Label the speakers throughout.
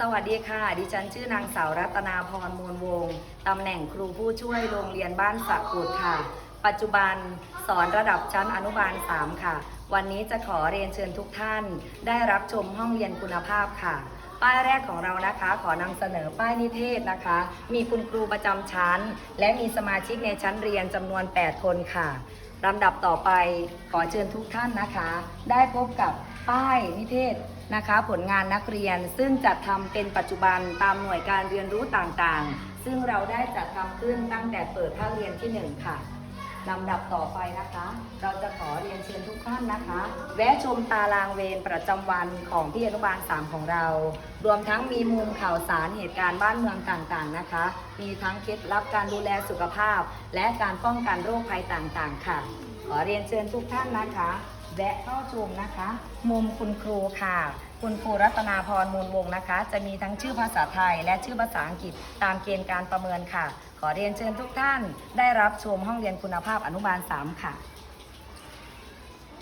Speaker 1: สวัสดีค่ะ ดิฉันชื่อนางสาวรัตนาพรมูลวงศ์ตำแหน่งครูผู้ช่วยโรงเรียนบ้านสักกุดค่ะ ปัจจุบันสอนระดับชั้นอนุบาล 3 ค่ะ วันนี้จะขอเรียนเชิญทุกท่าน ได้รับชมห้องเรียนคุณภาพค่ะ ป้ายแรกของเรานะคะ ขอนำเสนอป้ายนิเทศนะคะ มีคุณครูประจำชั้น และมีสมาชิกในชั้นเรียนจำนวน 8 คนค่ะลำดับต่อไปขอเชิญทุกท่านนะคะ ได้พบกับป้ายนิเทศนะคะ ผลงานนักเรียนซึ่งจัดทำเป็นปัจจุบันตามหน่วยการเรียนรู้ต่างๆ ซึ่งเราได้จัดทำขึ้นตั้งแต่เปิดภาคเรียนที่ 1 ค่ะ ลำดับต่อไปนะคะ เราจะขอเรียนเชิญทุกท่านนะคะ แวะชมตารางเวรประจำวันของพี่อนุบาล 3 ของเรา รวมทั้งมีมุมข่าวสารเหตุการณ์บ้านเมืองต่างๆนะคะ มีทั้งเคล็ดลับการดูแลสุขภาพ และการป้องกันโรคภัยต่างๆ ค่ะ ขอเรียนเชิญทุกท่านนะคะ แวะเข้าชมนะคะ มุมคุณครูค่ะ คุณครูรัตนาพรมูลวงนะคะ จะมีทั้งชื่อภาษาไทย และชื่อภาษาอังกฤษตามเกณฑ์การประเมินค่ะ ขอเรียนเชิญทุกท่านได้รับชมห้องเรียนคุณภาพอนุบาล 3 ค่ะ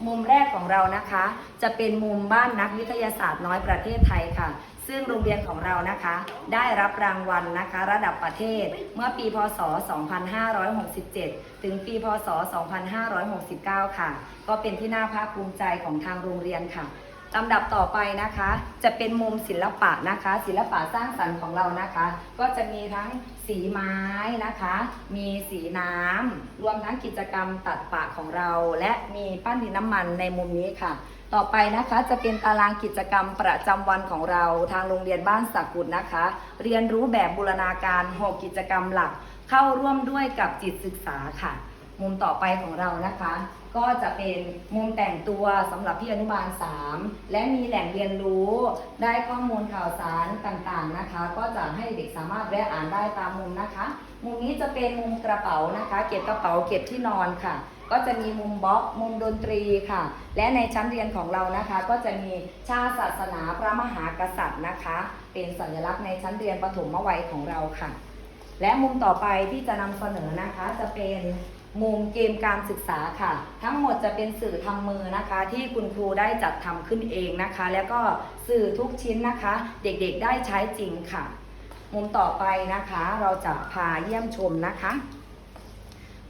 Speaker 1: มุมแรกของเรานะคะ จะเป็นมุมบ้านนักวิทยาศาสตร์น้อยประเทศไทยค่ะ ซึ่งโรงเรียนของเรานะคะ ได้รับรางวัลนะคะ ระดับประเทศเมื่อปีพศ 2567 ถึงปีพศ 2569 ค่ะ ก็เป็นที่น่าภาคภูมิใจของทางโรงเรียนค่ะ ลำดับต่อไปนะคะ จะเป็นมุมศิลปะนะคะ ศิลปะสร้างสรรค์ของเรานะคะ ก็จะมีทั้งสีไม้นะคะ มีสีน้ำรวมทั้งกิจกรรมตัดปะของเรา และมีปั้นดินน้ำมันในมุมนี้ค่ะ ต่อไปนะคะจะเป็นตารางกิจกรรมประจำวันของเราทางโรงเรียนบ้านสักกุดนะคะ เรียนรู้แบบบูรณาการ 6 กิจกรรมหลัก เข้าร่วมด้วยกับจิตศึกษาค่ะ มุมต่อไปของเรานะคะ ก็จะเป็นมุมแต่งตัวสำหรับพี่อนุบาล 3 และมีแหล่งเรียนรู้ได้ข้อมูลข่าวสารต่างๆนะคะ ก็จะให้เด็กสามารถแวะอ่านได้ตามมุมนะคะ มุมนี้จะเป็นมุมกระเป๋านะคะ เก็บกระเป๋าเก็บที่นอนค่ะ ก็จะมีมุมบล็อกมุมดนตรีค่ะ และในชั้นเรียนของเรานะคะ ก็จะมีชาติศาสนาพระมหากษัตริย์นะคะ เป็นสัญลักษณ์ในชั้นเรียนประถมวัยของเราค่ะ และมุมต่อไปที่จะนำเสนอนะคะจะเป็น มุมเกมการศึกษาค่ะ ทั้งหมดจะเป็นสื่อทำมือนะคะ ที่คุณครูได้จัดทำขึ้นเองนะคะ แล้วก็สื่อทุกชิ้นนะคะ เด็กๆได้ใช้จริงค่ะ มุมต่อไปนะคะเราจะพาเยี่ยมชมนะคะ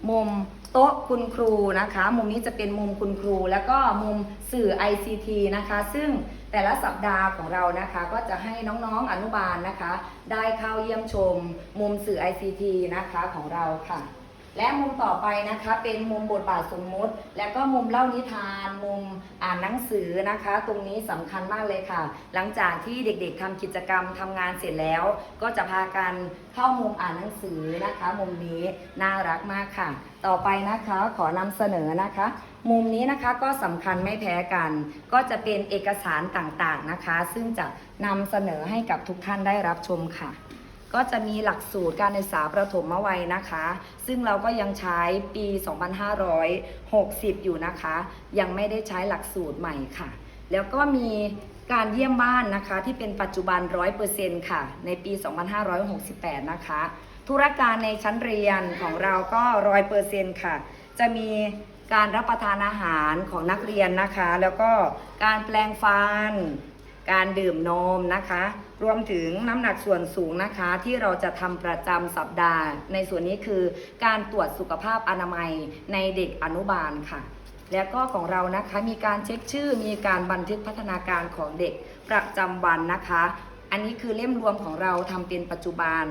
Speaker 1: มุมโต๊ะคุณครูนะคะ มุมนี้จะเป็นมุมคุณครู แล้วก็มุมสื่อ ICT นะคะ ซึ่งแต่ละสัปดาห์ของเรานะคะ ก็จะให้น้องๆอนุบาลนะคะ ได้เข้าเยี่ยมชม มุมสื่อ ICT นะคะของเราค่ะ และมุมต่อไปนะคะเป็นมุมบทบาทสมมุติ และก็มุมเล่านิทาน มุมอ่านหนังสือนะคะ ตรงนี้สำคัญมากเลยค่ะ หลังจากที่เด็กๆทำกิจกรรมทำงานเสร็จแล้ว ก็จะพากันเข้ามุมอ่านหนังสือนะคะ มุมนี้น่ารักมากค่ะ ต่อไปนะคะขอนำเสนอนะคะ มุมนี้นะคะก็สำคัญไม่แพ้กัน ก็จะเป็นเอกสารต่างๆนะคะ ซึ่งจะนำเสนอให้กับทุกท่านได้รับชมค่ะ ก็จะมีหลักสูตรการศึกษาประถมวัยนะคะ ซึ่งเราก็ยังใช้ปี 2560 อยู่นะคะ ยังไม่ได้ใช้หลักสูตรใหม่ค่ะ แล้วก็มีการเยี่ยมบ้านนะคะที่เป็นปัจจุบัน 100%ค่ะ ในปี 2568 นะคะ ธุรการในชั้นเรียนของเราก็ 100%ค่ะ จะมีการรับประทานอาหารของนักเรียนนะคะ แล้วก็การแปลงฟัน การดื่มนมนะคะ รวมถึงน้ำหนักส่วนสูงนะคะ ที่เราจะทำประจำสัปดาห์ ในส่วนนี้คือการตรวจสุขภาพอนามัยในเด็กอนุบาลค่ะ แล้วก็ของเรานะคะมีการเช็คชื่อมีการบันทึกพัฒนาการของเด็กประจำวันนะคะอันนี้คือเล่มรวมของเราทำเป็นปัจจุบัน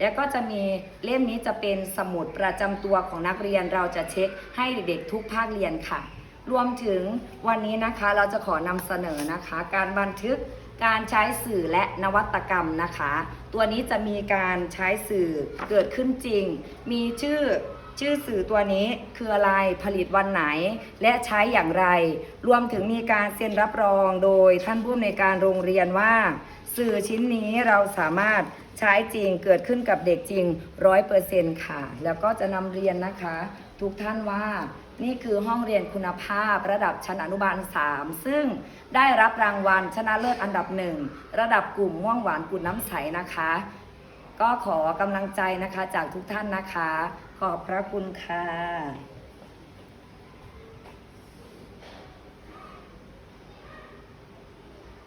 Speaker 1: แล้วก็จะมีเล่มนี้จะเป็นสมุดประจำตัวของนักเรียนเราจะเช็คให้เด็กๆทุกภาคเรียนค่ะ รวมถึงวันนี้นะคะเราจะขอนำเสนอนะคะ การบันทึกการใช้สื่อและนวัตกรรมนะคะ ตัวนี้จะมีการใช้สื่อเกิดขึ้นจริง มีชื่อชื่อสื่อตัวนี้คืออะไรผลิตวันไหน และใช้อย่างไร รวมถึงมีการเซ็นรับรองโดยท่านผู้อำนวยการโรงเรียนว่า สื่อชิ้นนี้เราสามารถใช้จริงเกิดขึ้นกับเด็กจริงร้อยเปอร์เซ็นต์ค่ะ แล้วก็จะนำเรียนนะคะ ทุกท่านว่า นี่คือห้องเรียนคุณภาพระดับชั้นอนุบาล 3 ซึ่งได้รับรางวัลชนะเลิศอันดับหนึ่งระดับกลุ่มม่วงหวานกุ่นน้ำใสนะคะ ก็ขอกำลังใจนะคะจากทุกท่านนะคะ ขอบพระคุณค่ะ